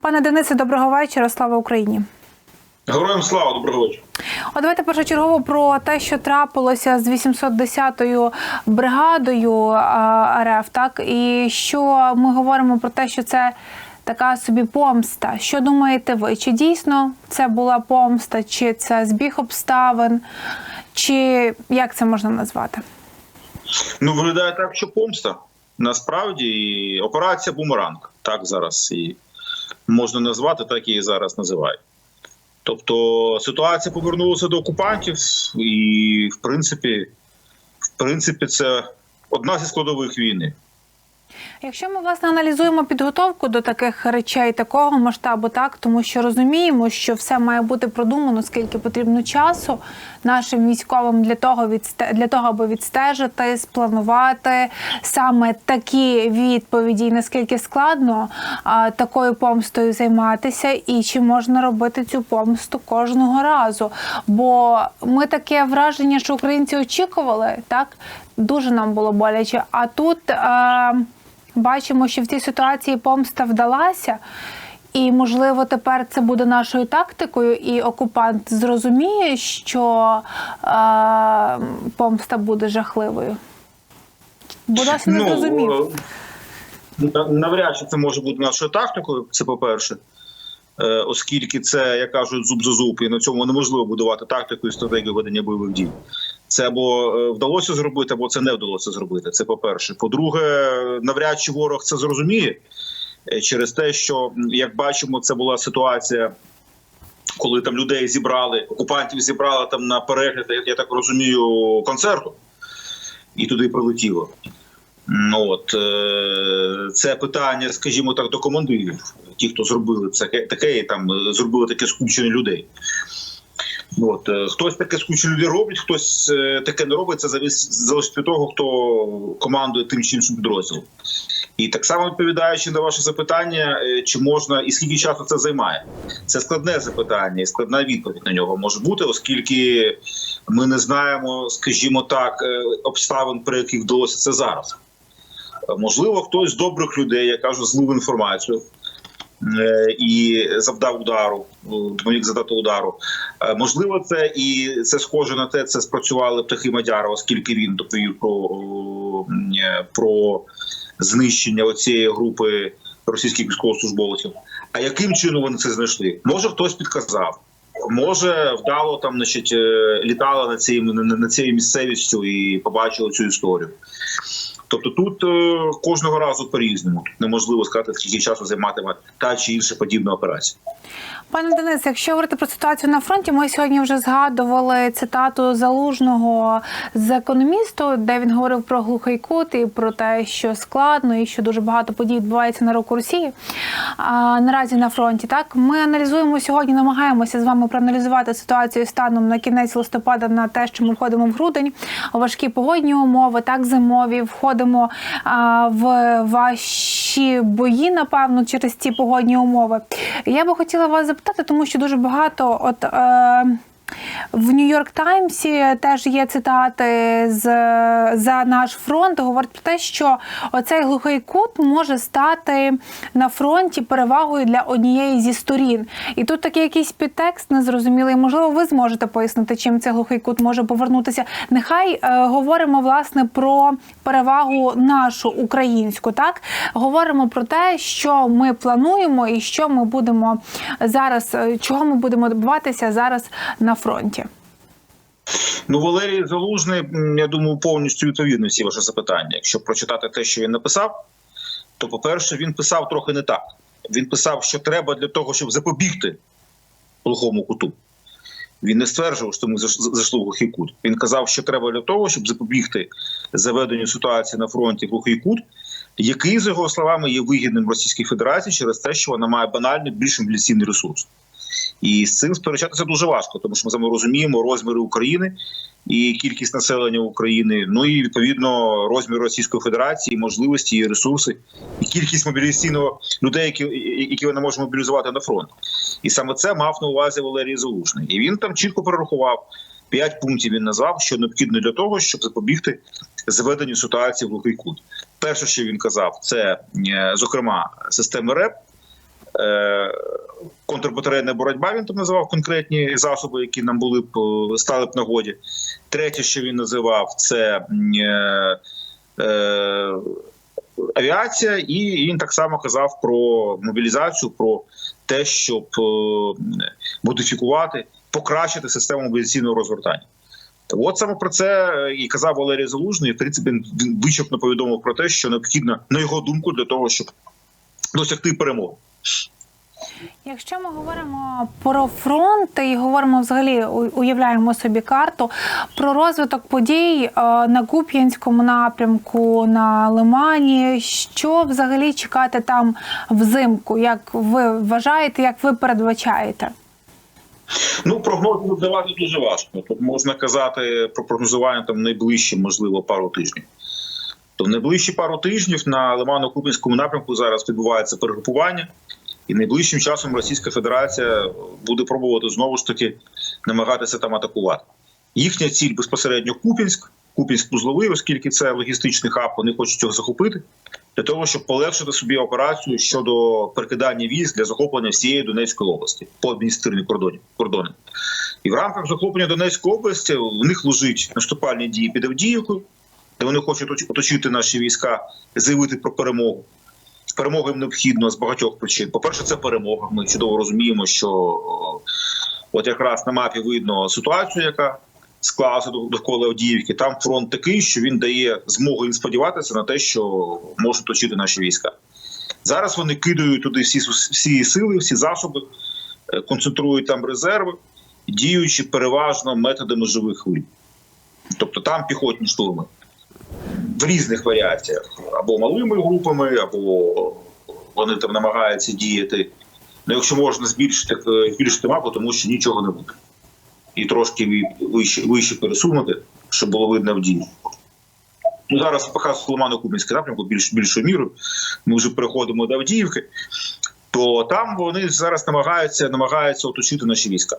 Пане Денисе, доброго вечора. Слава Україні. Героям слава, доброго вечора. От давайте першочергово про те, що трапилося з 810-ю бригадою РФ, так і що ми говоримо про те, що це така собі помста. Що думаєте ви? Чи дійсно це була помста, чи це збіг обставин, чи як це можна назвати? Ну виглядає так, що помста. Насправді і операція Бумеранг. Так зараз і можна назвати, так її зараз називають. Тобто ситуація повернулася до окупантів, і в принципі, в принципі, це одна зі складових війни. Якщо ми власне аналізуємо підготовку до таких речей такого масштабу, так тому що розуміємо, що все має бути продумано, скільки потрібно часу нашим військовим для того для того, аби відстежити, спланувати саме такі відповіді, наскільки складно а, такою помстою займатися, і чи можна робити цю помсту кожного разу? Бо ми таке враження, що українці очікували, так дуже нам було боляче. А тут. А... Бачимо, що в цій ситуації помста вдалася, і можливо тепер це буде нашою тактикою, і окупант зрозуміє, що е, помста буде жахливою. Бо досі не зрозумів. е, навряд чи це може бути нашою тактикою. Це по-перше, Е, оскільки це, як кажуть, зуб за зуб, і на цьому неможливо будувати тактику і стратегію ведення бойових дій. Це або е, вдалося зробити, або це не вдалося зробити. Це по-перше. По-друге, навряд чи ворог це зрозуміє е, через те, що як бачимо, це була ситуація, коли там людей зібрали, окупантів зібрали там на перегляд, я, так розумію, концерту, і туди прилетіло. От е, це питання, скажімо так, до командирів, ті, хто зробили це таке, там зробили таке скупчення людей. От е, хтось таке скучні люди роблять, хтось е, таке не робить. Це залежить від того, хто командує тим чи іншим підрозділом. І так само відповідаючи на ваше запитання, е, чи можна і скільки часу це займає, це складне запитання, і складна відповідь на нього може бути, оскільки ми не знаємо, скажімо так, обставин, при яких вдалося це зараз. Можливо, хтось з добрих людей, я кажу, злив інформацію і завдав удару, е, допоміг задати удару. Е, Можливо, це і це схоже на те, це спрацювали птахи Мадярова, оскільки він доповів про, е, про знищення оцієї групи російських військовослужбовців. А яким чином вони це знайшли? Може, хтось підказав. Може, вдало там, значить, е, літала над цією на- цією місцевістю і побачила цю історію. Тобто тут е, кожного разу по-різному. Неможливо сказати, скільки часу займатиме та чи інша подібна операція. Пане Денис, якщо говорити про ситуацію на фронті, ми сьогодні вже згадували цитату залужного з економісту, де він говорив про глухий кут і про те, що складно, і що дуже багато подій відбувається на року Росії а, наразі на фронті. Так ми аналізуємо сьогодні, намагаємося з вами проаналізувати ситуацію станом на кінець листопада на те, що ми входимо в грудень, важкі погодні умови, так зимові. Входимо в ваші бої, напевно, через ці погодні умови. Я би хотіла вас запитати, тому що дуже багато от. В Нью-Йорк Таймсі теж є цитати з за наш фронт. Говорить про те, що оцей глухий кут може стати на фронті перевагою для однієї зі сторін. І тут такий якийсь підтекст незрозумілий. Можливо, ви зможете пояснити, чим цей глухий кут може повернутися. Нехай е, говоримо власне про перевагу нашу українську. Так говоримо про те, що ми плануємо і що ми будемо зараз, е, чого ми будемо добиватися зараз на фронті. Ну, Валерій Залужний, я думаю, повністю відповідно всі ваші запитання. Якщо прочитати те, що він написав, то, по-перше, він писав трохи не так. Він писав, що треба для того, щоб запобігти глухому куту. Він не стверджував, що ми зайшли в глухий кут. Він казав, що треба для того, щоб запобігти заведенню ситуації на фронті глухий кут, який, за його словами, є вигідним Російській Федерації через те, що вона має банально більш мобілізаційний ресурс. І з цим сперечатися дуже важко, тому що ми вами розуміємо розміри України і кількість населення України. Ну і відповідно розмір Російської Федерації, можливості і ресурси, і кількість мобілізаційного людей, які, які вона може мобілізувати на фронт. І саме це мав на увазі Валерій Залужний. І він там чітко перерахував п'ять пунктів. Він назвав, що необхідно для того, щоб запобігти заведенню ситуації в глухий кут. Перше, що він казав, це е, зокрема системи РЕП. Е, контрбатарейна боротьба. Він там називав конкретні засоби, які нам були б е, стали б нагоді. Третє, що він називав, це е, е, авіація, і він так само казав про мобілізацію, про те, щоб модифікувати, покращити систему мобілізаційного розгортання. От саме про це і казав Валерій Залужний. В принципі, він вичерпно повідомив про те, що необхідно, на його думку, для того, щоб досягти перемоги. Якщо ми говоримо про фронт і говоримо взагалі, уявляємо собі карту про розвиток подій е, на Куп'янському напрямку, на Лимані, що взагалі чекати там взимку? Як ви вважаєте, як ви передбачаєте? Ну, прогнози давати дуже важко. Тут можна казати про прогнозування там найближчі, можливо, пару тижнів. То в найближчі пару тижнів на Лимано-Купінському напрямку зараз відбувається перегрупування, і найближчим часом Російська Федерація буде пробувати знову ж таки намагатися там атакувати. Їхня ціль безпосередньо Купінськ, Купінськ вузловий, оскільки це логістичний хаб, вони хочуть його захопити для того, щоб полегшити собі операцію щодо перекидання військ для захоплення всієї Донецької області по адміністративній кордоні кордони. І в рамках захоплення Донецької області в них лежить наступальні дії під Авдіївкою, де вони хочуть оточити наші війська, заявити про перемогу. Перемога їм необхідна з багатьох причин. По-перше, це перемога. Ми чудово розуміємо, що от якраз на мапі видно ситуацію, яка склалася довкола Авдіївки. Там фронт такий, що він дає змогу їм сподіватися на те, що можуть точити наші війська. Зараз вони кидають туди всі, всі сили, всі засоби, е, концентрують там резерви, діючи переважно методами живих хвиль. Тобто там піхотні штурми в різних варіаціях або малими групами, або вони там намагаються діяти. Ну, якщо можна збільшити, е, збільшити мапу, тому що нічого не буде. І трошки вище, вище пересунути, щоб було видно в дії. Ну, зараз показує Лимано-Кубінський напрямку більш більшою мірою. Ми вже переходимо до Авдіївки, то там вони зараз намагаються намагаються оточити наші війська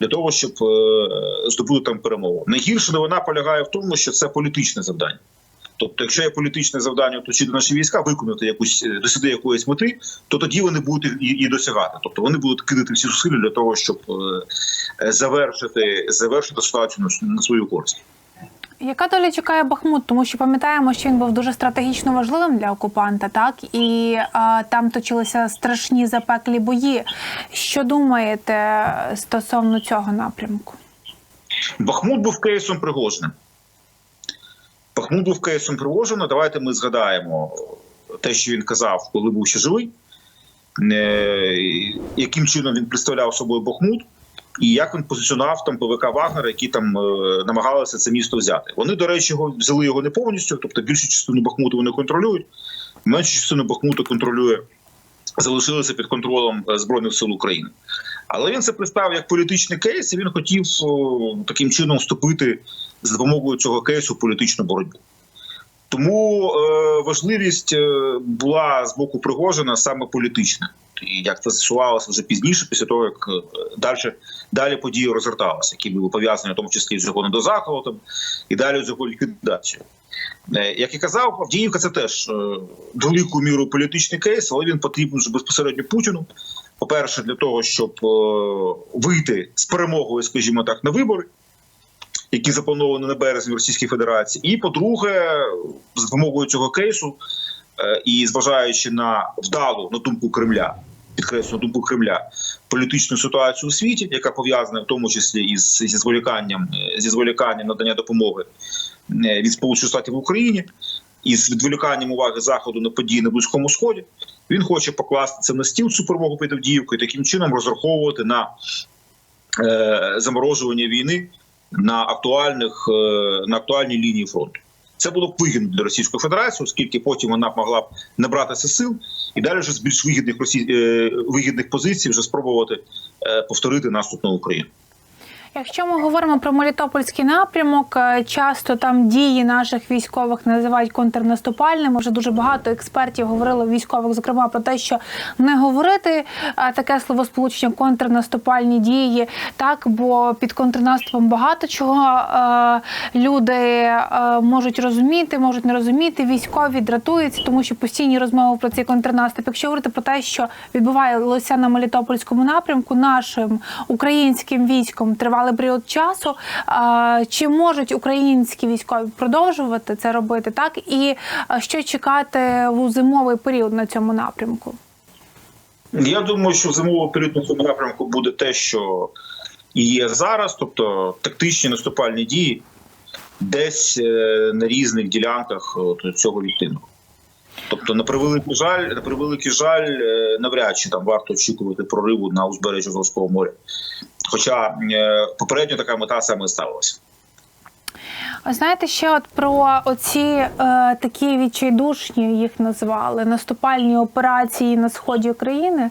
для того, щоб е, здобути там перемогу. Найгірша новина полягає в тому, що це політичне завдання. Тобто, якщо є політичне завдання оточити наші війська, виконати якусь е, досягти якоїсь мети, то тоді вони будуть і, і досягати. Тобто вони будуть кидати всі зусилля для того, щоб е, е, завершити завершити ситуацію на, на свою користь. Яка доля чекає Бахмут? Тому що пам'ятаємо, що він був дуже стратегічно важливим для окупанта, так і а, там точилися страшні запеклі бої. Що думаєте стосовно цього напрямку? Бахмут був кейсом Пригожина. Бахмут був кейсом Пригожина. Давайте ми згадаємо те, що він казав, коли був ще живий, е, яким чином він представляв собою Бахмут, і як він позиціонував там ПВК Вагнера, які там е, намагалися це місто взяти. Вони, до речі, його взяли його не повністю, тобто більшу частину Бахмуту вони контролюють, меншу частину Бахмуту контролює, залишилися під контролем Збройних сил України. Але він це представив як політичний кейс, і він хотів таким чином вступити за допомогою цього кейсу в політичну боротьбу. Тому е, важливість е, була з боку Пригожина саме політична. І як це з'ясувалося вже пізніше, після того як е, далі, далі події розгорталися, які були пов'язані в тому числі з його недозахватом і далі з його ліквідацією. Е, Як і казав, Авдіївка це теж великою мірою політичний кейс, але він потрібен безпосередньо Путіну. По-перше, для того, щоб е, вийти з перемогою, скажімо так, на вибори, які заплановані на березні в Російській Федерації. І по-друге, за допомогою цього кейсу е, і зважаючи на вдалу на думку Кремля, підкреслю думку Кремля, політичну ситуацію у світі, яка пов'язана в тому числі із зі зволіканням е, зі зволіканням надання допомоги від Сполучених Штатів в Україні. І з відволіканням уваги заходу на події на близькому сході він хоче покласти це на стіл цю перемогу під Авдіївкою, таким чином розраховувати на е, заморожування війни на актуальних е, на актуальній лінії фронту. Це було б вигідно для Російської Федерації, оскільки потім вона б могла б набратися сил і далі вже з більш вигідних росі... е, вигідних позицій вже спробувати е, повторити наступ на Україну. Якщо ми говоримо про Мелітопольський напрямок, е, часто там дії наших військових називають контрнаступальними. Вже дуже багато експертів говорили військових, зокрема про те, що не говорити е, таке словосполучення контрнаступальні дії, так бо під контрнаступом багато чого е, люди можуть розуміти, можуть не розуміти. Військові дратуються, тому що постійні розмови про цей контрнаступ. Якщо говорити про те, що відбувалося на Мелітопольському напрямку, нашим українським військом тривалий період часу. Чи можуть українські військові продовжувати це робити так? І що чекати у зимовий період на цьому напрямку? Я думаю, що в зимовий період на цьому напрямку буде те, що є зараз, тобто тактичні наступальні дії, десь е, на різних ділянках цього відтинку. Тобто, на превеликий жаль, на превеликий жаль, е, навряд чи там варто очікувати прориву на узбережжі Азовського моря. Хоча е, попередньо така мета саме ставилася. Знаєте, ще от про оці е, такі відчайдушні їх назвали наступальні операції на сході України е,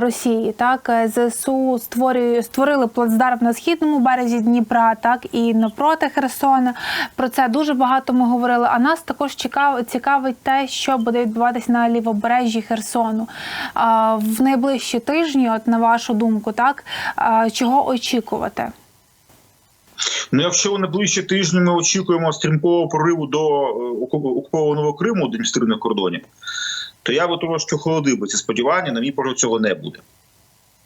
Росії. Так е, зсу створює створили плацдарм на східному березі Дніпра, так і навпроти Херсона. Про це дуже багато ми говорили. А нас також цікав, цікавить те, що буде відбуватися на лівобережжі Херсону е, в найближчі тижні. От на вашу думку, так е, чого очікувати? Ну, якщо найближчі тижні ми очікуємо стрімкого прориву до е, окупованого Криму адміністративних кордонів, то я би трошки охолодив би ці сподівання. На мій погляд, цього не буде.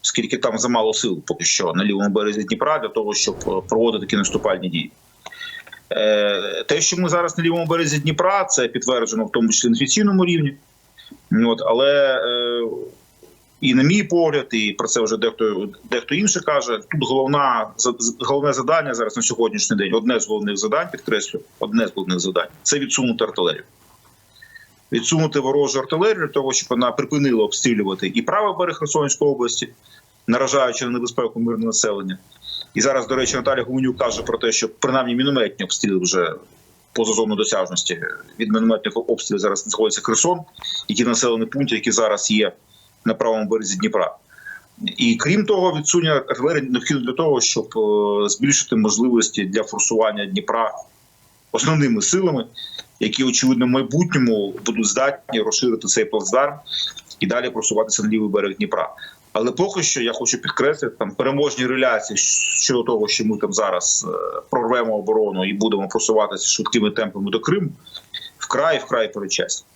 Оскільки там замало сил поки що на лівому березі Дніпра для того, щоб е, проводити такі наступальні дії. Е, Те, що ми зараз на лівому березі Дніпра, це підтверджено в тому числі на офіційному рівні. От, але і на мій погляд, і про це вже дехто дехто інше каже. Тут головна головне завдання зараз на сьогоднішній день. Одне з головних завдань, підкреслю, одне з головних завдань це відсунути артилерію. Відсунути ворожу артилерію для того, щоб вона припинила обстрілювати і правий берег Херсонської області, наражаючи на небезпеку мирне населення. І зараз, до речі, Наталя Гуменюк каже про те, що принаймні мінометні обстріли вже поза зону досяжності від мінометних обстрілів зараз знаходиться Херсон, і ті населені пункти, які зараз є на правому березі Дніпра. І крім того, відсунення артилерії необхідно для того, щоб е, збільшити можливості для форсування Дніпра основними силами, які очевидно в майбутньому будуть здатні розширити цей плацдарм і далі просуватися на лівий берег Дніпра. Але поки що я хочу підкреслити там переможні реляції щодо того, що ми там зараз е, прорвемо оборону і будемо просуватися швидкими темпами до Криму, вкрай вкрай перечасно.